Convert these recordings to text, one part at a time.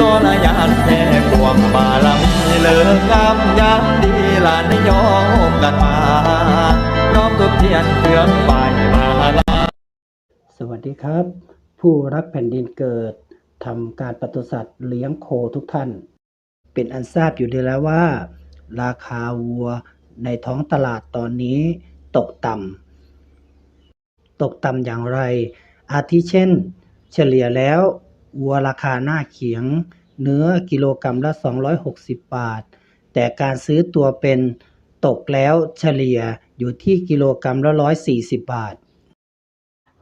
โซลยานแท่กวงบาลมีเลิกงามยามดีลานนิยมกันมาน้อมทุกเทียนเครื่องไปมาลาสวัสดีครับ ผู้รักแผ่นดินเกิดทำการปศุสัตว์เลี้ยงโคทุกท่าน เป็นอันทราบอยู่ดีแล้วว่า ราคาวัวในท้องตลาดตอนนี้ตกต่ำตกต่ำอย่างไร อาทิเช่น เฉลี่ยแล้ว วัวราคาหน้าเขียง เนื้อกิโลกรรัมละ 260 บาท แต่การซื้อตัวเป็นตกแล้วเฉลี่ยอยู่ที่กิโลกรรัมละ 140 บาท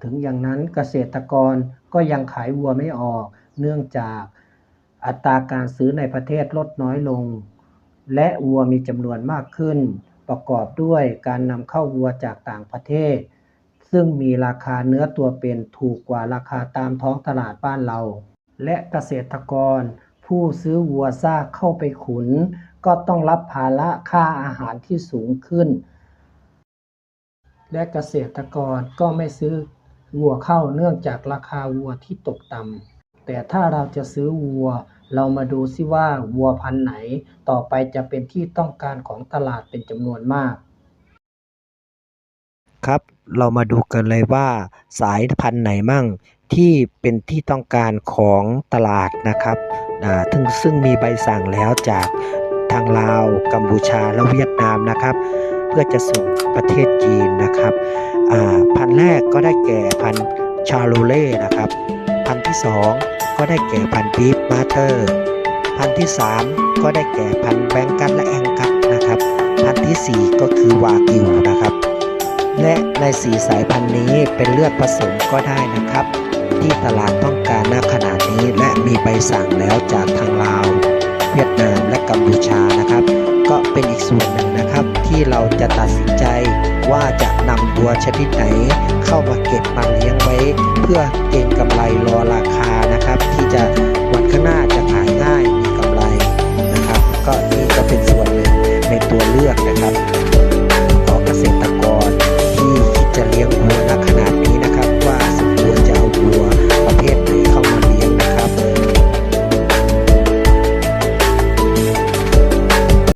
ถึงอย่างนั้นเกษตรกรก็ยังขายวัวไม่ออก เนื่องจากอัตราการซื้อในประเทศลดน้อยลง และวัวมีจำนวนมากขึ้น ประกอบด้วยการนำเข้าวัวจากต่างประเทศ ซึ่งมีราคาเนื้อตัวเป็นถูกกว่าราคาตามท้องตลาดบ้านเรา และเกษตรกร ผู้ซื้อวัวซากเข้าไปขุน ก็ต้องรับภาระค่าอาหารที่สูงขึ้น และเกษตรกรก็ไม่ซื้อวัวเข้าเนื่องจากราคาวัวที่ตกต่ำแต่ถ้าเราจะซื้อวัว เรามาดูซิว่าวัวพันธุ์ไหน ต่อไปจะเป็นที่ต้องการของตลาดเป็นจำนวนมาก ครับ เรามาดูกันเลยว่าสายพันธุ์ไหนมั่งที่เป็นที่ต้องการของตลาดนะครับซึ่งซึ่งมีใบสั่งแล้วจากทางลาวกัมพูชาและเวียดนามนะครับ เพื่อจะส่งประเทศจีนนะครับพันธุ์แรกก็ได้แก่พันธุ์ชาโลเล่นะครับ พันธุ์ที่สองก็ได้แก่พันธุ์บีฟมาเตอร์ พันธุ์ที่สามก็ได้แก่พันธุ์แบงกัสและแองกัสนะครับ พันธุ์ที่สี่ก็คือวากิวนะครับ และในสีสายพันธุ์นี้เป็นเลือดผสมก็ได้นะครับ ที่ตลาดต้องการณขนาดนี้และมีใบสั่งแล้วจากทางลาว เวียดนามและกัมพูชานะครับ ก็เป็นอีกส่วนหนึ่งนะครับ ที่เราจะตัดสินใจว่าจะนำตัวชนิดไหน เข้ามาเก็บมาเลี้ยงไว้ เพื่อเก็งกำไรรอราคานะครับ ที่จะวันข้างหน้าจะขายง่ายมีกำไรนะครับ ก็นี่ก็เป็นส่วนหนึ่งในตัวเลือกนะครับ